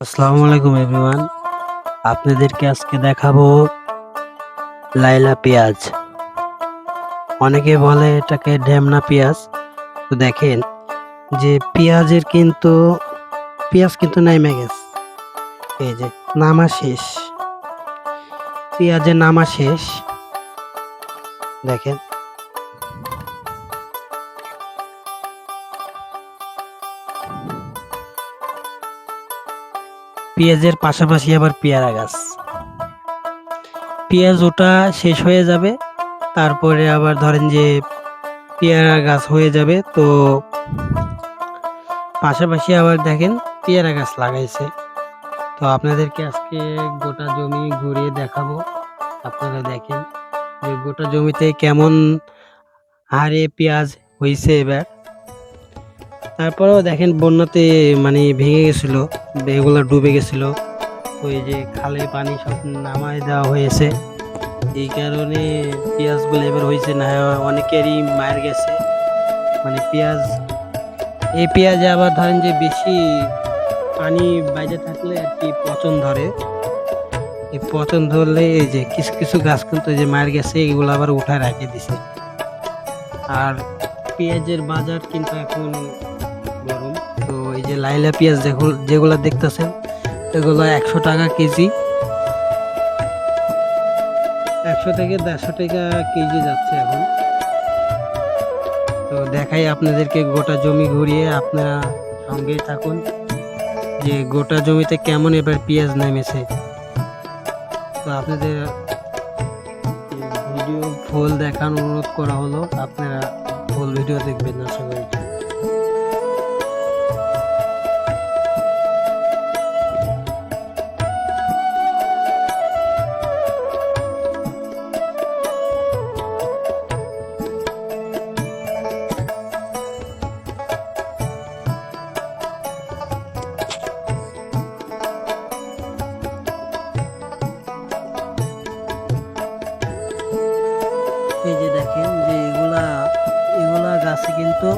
আসসালামু আলাইকুম এভরিওয়ান আপনাদেরকে আজকে দেখাবো লাইলা পেঁয়াজ। অনেকে বলে এটাকে ঢেমনা পেঁয়াজ। তো দেখেন যে পেঁয়াজের কিন্তু, পেঁয়াজ কিন্তু নেমে গেছে। এই যে নামা শেষ। পেঁয়াজের নামা শেষ। দেখেন পেঁয়াজের পাশাপাশি আবার পেয়ারা গাছ। পেঁয়াজ ওটা শেষ হয়ে যাবে, তারপরে আবার ধরেন যে পেয়ারা গাছ হয়ে যাবে, তো পাশাপাশি আবার দেখেন পেয়ারা গাছ লাগাইছে। তো আপনাদেরকে আজকে গোটা জমি ঘুরিয়ে দেখাবো, আপনারা দেখেন যে গোটা জমিতে কেমন হারে পেঁয়াজ হয়েছে এবার। তারপরেও দেখেন বন্যাতে মানে ভেঙে গেছিল, এগুলো ডুবে গেছিল। ওই যে খালে পানি সব নামায় দেওয়া হয়েছে। এই কারণে পেঁয়াজগুলো এবার হয়েছে না, অনেকেরই মার গেছে। মানে পেঁয়াজ, এই পেঁয়াজে আবার ধরেন যে বেশি পানি বাইরে থাকলে আর কি পচন ধরে। এই পচন ধরলে এই যে কিছু কিছু গাছ কিন্তু যে মার গেছে, এগুলো আবার উঠায় রাখে দিছে। আর পেঁয়াজের বাজার কিন্তু এখন লাইলা পেঁয়াজ যেগুলো দেখতেছেন, এগুলো একশো টাকা কেজি। একশো থেকে দেড়শো টাকা কেজি যাচ্ছে এখন। তো দেখাই আপনাদেরকে গোটা জমি ঘুরিয়ে আপনারা সঙ্গেই থাকুন, যে গোটা জমিতে কেমন এবার পেঁয়াজ নেমেছে। তো আপনাদের ভিডিও ফুল দেখার অনুরোধ করা হলো, আপনারা ফুল ভিডিও দেখবেন, আশা করি। গাছে কিন্তু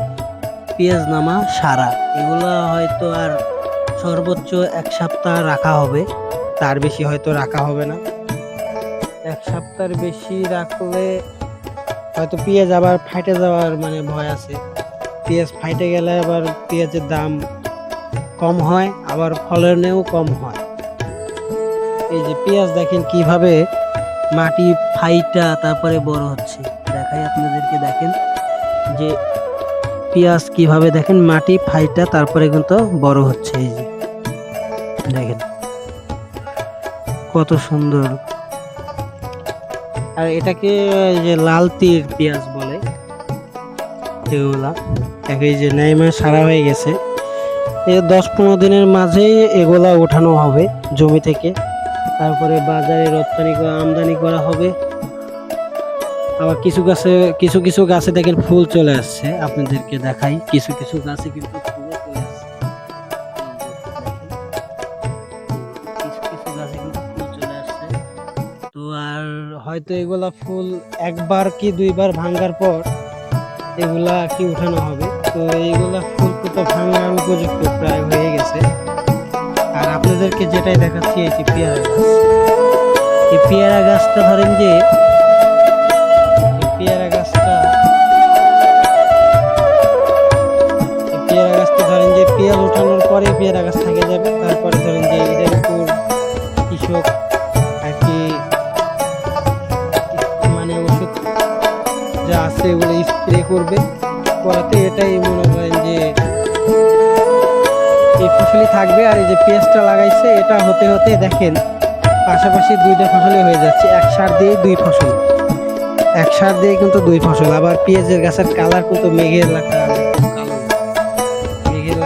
পেঁয়াজ নামা সারা। এগুলা হয়তো আর সর্বোচ্চ এক সপ্তাহ রাখা হবে। তার বেশি হয়তো রাখা হবে না। এক সপ্তাহের বেশি রাখলে হয়তো পেঁয়াজ আবার ফাইটে যাওয়ার মানে ভয় আছে। পেঁয়াজ ফাইটে গেলে আবার পেঁয়াজের দাম কম হয়, আবার ফলনেও কম হয়। এই যে পেঁয়াজ দেখেন কীভাবে মাটি ফাইটা তারপরে বড় হচ্ছে। দেখাই আপনাদেরকে দেখেন। যে পেঁয়াজ কীভাবে দেখেন, মাটি ফাইটা, তারপরে কিন্তু বড় হচ্ছে এই যে। দেখেন, কত সুন্দর। আর এটাকে যে লাল তীর পেঁয়াজ বলে, এগুলা। এই যে নাইমা সারা হয়ে গেছে। এই দশ পনেরো দিনের মাঝেই এগুলা ওঠানো হবে জমি থেকে। তারপরে বাজারে রপ্তানি করা, আমদানি করা হবে। আবার কিছু গাছে, কিছু কিছু গাছে দেখেন ফুল চলে আসছে। আপনাদেরকে দেখাই, কিছু কিছু গাছে কিন্তু। কিছু ফুল চলে আসছে। তো আর হয়তো এগুলা ফুল একবার কি দুইবার ভাঙ্গার পর এগুলা কি উঠানো হবে? তো এইগুলা ফুল তো ভাঙার উপযুক্ত প্রায় হয়ে গেছে। আর আপনাদেরকে যেটাই দেখাচ্ছি, এই পেয়ারা গাছ। এই পেয়ারা গাছটা ধরেন যে দেখেন, পাশাপাশি দুইটা ফসলই হয়ে যাচ্ছে। এক সার দিয়ে দুই ফসল। এক সার দিয়ে কিন্তু দুই ফসল। আবার পেঁয়াজের গাছের কালার কিন্তু মেঘের লাখা মেঘের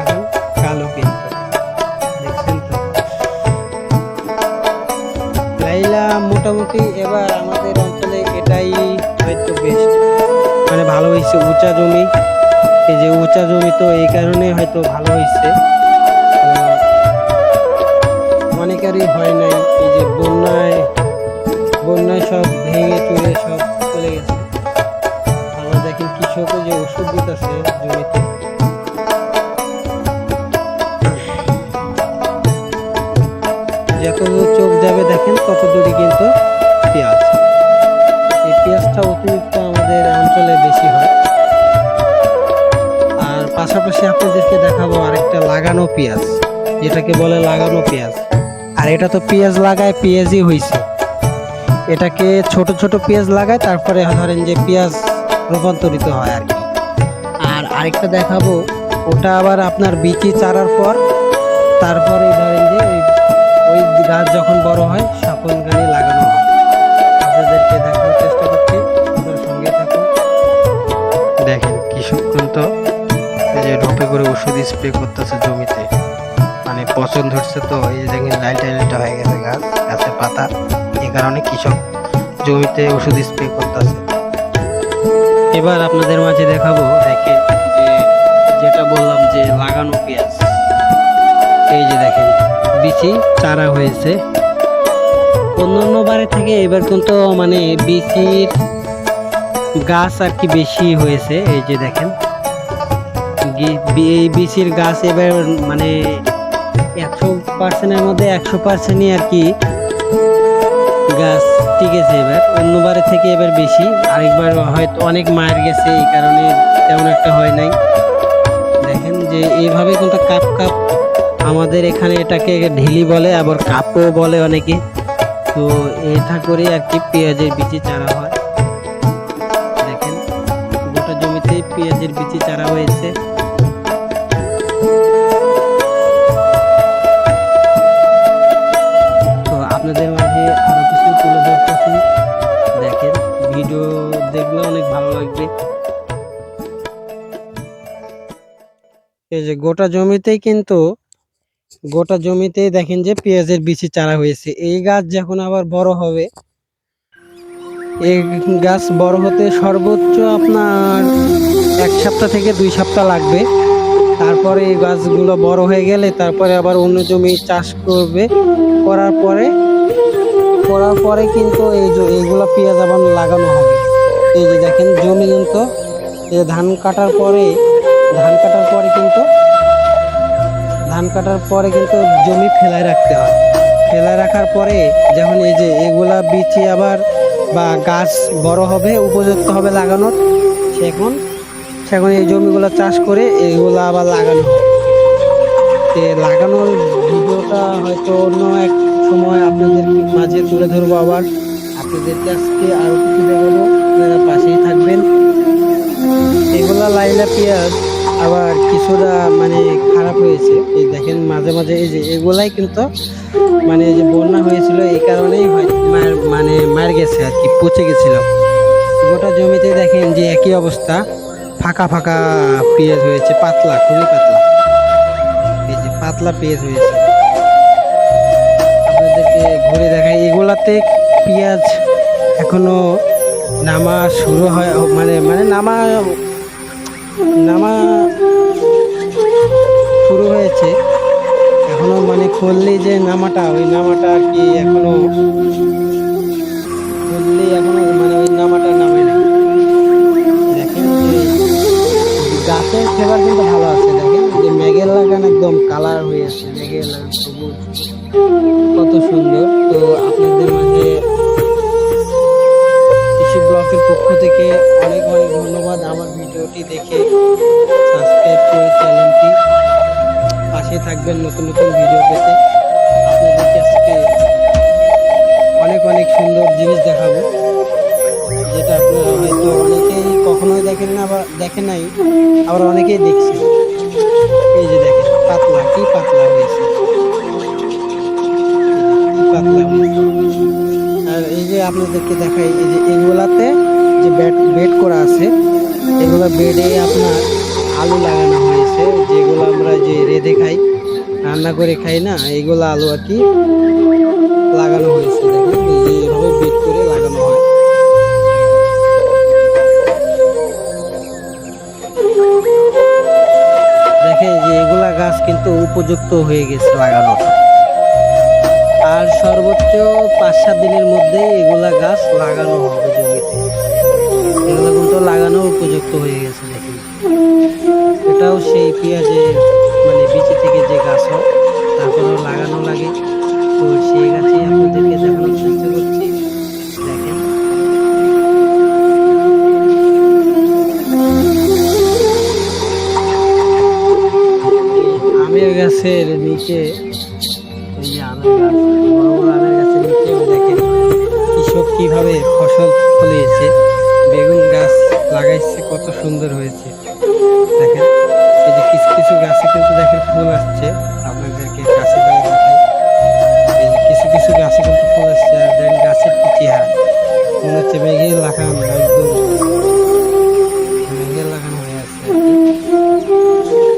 মোটামুটি এবার আমাদের অঞ্চলে এটাই হয়তো বেস্ট মানে ভালো হয়েছে উঁচা জমি। এই যে উঁচা জমি তো এই কারণে হয়তো ভালো হয়েছে। অনেকেরই হয় নাই, এই যে বন্যায় বন্যায় সব ভেঙে চুরে সব চলে গেছে। আবার দেখেন কৃষকও যে ওষুধ দিতেছে জমিতে। যত চোখ যাবে দেখেন কত দূরে কিন্তু পেঁয়াজ। এই পেঁয়াজটা অতিরিক্ত আমাদের অঞ্চলে বেশি হয়। আর পাশাপাশি আপনাদেরকে দেখাবো আরেকটা লাগানো পেঁয়াজ, যেটাকে বলে লাগানো পেঁয়াজ। আর এটা তো পেঁয়াজ লাগায় পেঁয়াজই হয়েছে এটাকে ছোট ছোট পেঁয়াজ লাগায়, তারপরে ধরেন যে পেঁয়াজ রূপান্তরিত হয় আর কি। আর আরেকটা দেখাবো, ওটা আবার আপনার বিচি চারার পর, তারপরে ধরেন যে ওই ওই গাছ যখন বড় হয় সাপন গানে লাগানো হয়। আপনাদেরকে দেখানোর চেষ্টা করছি, আপনার সঙ্গে থাকুন। দেখেন কৃষক কিন্তু যে ঢোপে করে ওষুধ স্প্রে করতেছে জমিতে। পচন ধরছে তো, এই যে দেখেন লাইট লাইট হয়ে গেছে গাছ গাছের পাতা। এই কারণে কৃষক জমিতে ওষুধ স্প্রে করতেছে। এবার আপনাদের মাঝে দেখাবো, দেখেন যে যেটা বললাম যে লাগানো পেঁয়াজ। এই যে দেখেন, বিচি চারা হয়েছে। অন্যান্য বারে থেকে এবার কিন্তু মানে বিচির গাছ আর কি বেশি হয়েছে, এই যে দেখেন। এই বিচির গাছ এবার মানে একশো পার্সেন্টের মধ্যে একশো পার্সেন্টই আর কি গাছ টিকেছে এবার। অন্যবারের থেকে এবার বেশি। আরেকবার হয়তো অনেক মায়ের গেছে, এই কারণে তেমন একটা হয় নাই। দেখেন যে এইভাবে কিন্তু কাপ কাপ আমাদের এখানে এটাকে ঢিলি বলে, আবার কাপও বলে অনেকে। তো এটা করে আর কি পেঁয়াজের বিচি চারা হয়। দেখেন, গোটা জমিতে পেঁয়াজের বিচি চারা হয়েছে। লাগবে। এই যে গোটা জমিতেই কিন্তু, গোটা জমিতেই দেখেন যে পেঁয়াজের বিচি চারা হয়েছে। এই গাছ যখন আবার বড় হবে, এই গাছ বড় হতে সর্বোচ্চ আপনার এক সপ্তাহ থেকে দুই সপ্তাহ লাগবে। তারপরে এই গাছগুলো বড় হয়ে গেলে তারপরে আবার অন্য জমি চাষ করবে। করার পরে করার পরে কিন্তু এই এইগুলো পেঁয়াজ আবার লাগানো হবে। এই যে দেখেন জমি কিন্তু ধান কাটার পরে, ধান কাটার পরে কিন্তু, ধান কাটার পরে কিন্তু জমি ফেলায় রাখতে হয়। ফেলায় রাখার পরে যখন এই যে এগুলা বিচি আবার বা গাছ বড় হবে, উপযুক্ত হবে লাগানোর, সেখন সেখন এই জমিগুলো চাষ করে এগুলো আবার লাগানো হয়। লাগানোর ভিডিওটা হয়তো অন্য এক সময় আপনাদের মাঝে তুলে ধরবো আবার। আপনাদেরকে আজকে আরও কিছু দেখাবো। আপনারা পাশেই থাকবেন। এগুলা লাইলা পেঁয়াজ আবার কিছুটা মানে খারাপ হয়েছে। এই দেখেন মাঝে মাঝে এই যে এগুলাই কিন্তু মানে যে বন্যা হয়েছিল, এই কারণেই মানে মার গেছে আর কি, পচে গেছিল। গোটা জমিতে দেখেন যে একই অবস্থা, ফাঁকা ফাঁকা পেঁয়াজ হয়েছে, পাতলা, খুবই পাতলা। এই যে পাতলা পেঁয়াজ হয়েছে। আপনাদেরকে ঘুরে দেখাই, এগুলাতে পেঁয়াজ এখনও নামা শুরু হয় মানে মানে নামা নামা শুরু হয়েছে। এখনও মানে করলেই যে নামাটা, ওই নামাটা আর কি এখনও করলেই এখনও মানে ওই নামাটা নামে না। দেখেন গাছের ফেবার কিন্তু ভালো আছে, দেখেন যে মেঘের লাগান একদম কালার হয়ে আছে মেঘের লাগান সবুজ। কত সুন্দর। তো আপনাদের ব্লকের পক্ষ থেকে অনেক অনেক ধন্যবাদ আমার ভিডিওটি দেখে। সাবস্ক্রাইব করে চ্যানেলটি পাশে থাকবেন নতুন নতুন ভিডিও পেতে। আপনাদেরকে আজকে অনেক অনেক সুন্দর জিনিস দেখাবো, যেটা আপনারা হয়তো অনেকেই কখনোই দেখেন না বা দেখেন নাই, আবার অনেকেই দেখছে এই যে দেখেন, পাতলা, কি পাতলা হয়েছে। পাতলা হয়েছে। এই যে আপনাদেরকে দেখাই, এই যে এগুলাতে যে বেড বেড করা আছে, এগুলো বেডে আপনার আলু লাগানো হয়েছে, যেগুলো আমরা যে রেঁধে খাই, রান্না করে খাই না, এইগুলো আলু আর কি লাগানো হয়েছে, দেখেন বেড করে লাগানো হয়। যে এগুলা গাছ কিন্তু উপযুক্ত হয়ে গেছে লাগানোর আর সর্বোচ্চ পাঁচ সাত দিনের মধ্যে এগুলা গাছ লাগানো হবে জমিতে। এগুলো কিন্তু লাগানো উপযুক্ত হয়ে গেছে দেখুন। এটাও সেই পেঁয়াজের মানে বিচি থেকে যে গাছ হয়, তারপরেও লাগানো লাগে। তো সেই গাছে আপনাদেরকে দেখানোর চেষ্টা করছি। দেখেন। আমের গাছের নিচে এই যে আমের গাছ। ফসল ফলিয়েছে। বেগুন গাছ লাগাইছে, কত সুন্দর হয়েছে। দেখেন, এই যে কিছু কিছু গাছে কিন্তু দেখেন ফুল আসছে। আপনাদেরকে যে কিছু কিছু গাছে কিন্তু ফুল আসছে, আর দেখেন গাছের কি মনে হচ্ছে মেঘে লাগানো একদম মেঘে লাগানো হয়ে আছে।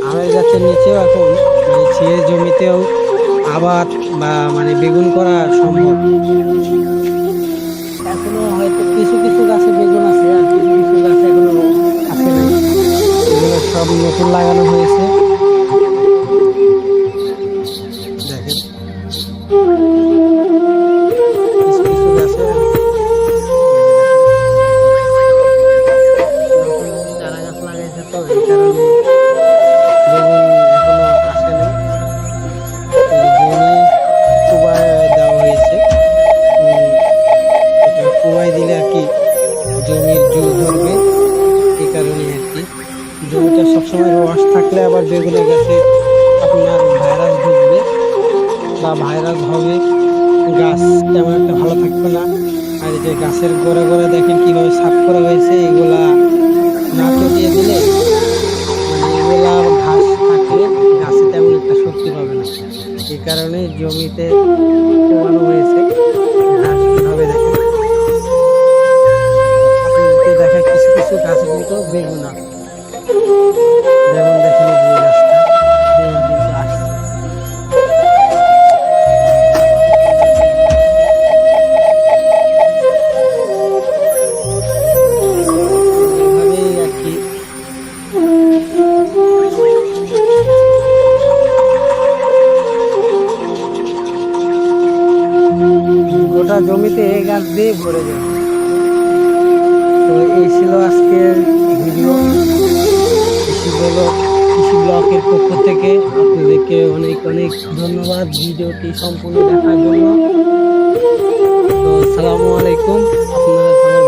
আমের গাছের নিচেও এখন মানে ছিঁড়ে জমিতেও আবাদ বা মানে বেগুন করা সম্ভব। এখনও হয়তো কিছু কিছু গাছে বেগুন আছে আর কিছু কিছু গাছে এখনও আছে। এগুলো সব নতুন লাগানো হয়েছে। ভাইরাস হবে। গাছ তেমন একটা ভালো থাকবে না। আর যে গাছের গোড়া গোড়া দেখেন কীভাবে সাফ করা হয়েছে, এগুলা না চটিয়ে দিলে এগুলা ঘাস থাকলে গাছে তেমন একটা শক্তি পাবে না। এই কারণে জমিতে কমানো হয়েছে। দেখেন? আপনাদেরকে কিছু কিছু গাছে কিন্তু বেগুন গোটা জমিতে এই গাছ দিয়ে ভরে যায় তো এই ছিল আজকের ভিডিও। কৃষি ব্লগ, কৃষি ব্লকের পক্ষ থেকে আপনাদেরকে অনেক অনেক ধন্যবাদ ভিডিওটি সম্পূর্ণ দেখার জন্য। তো আসসালামু আলাইকুম, আপনারা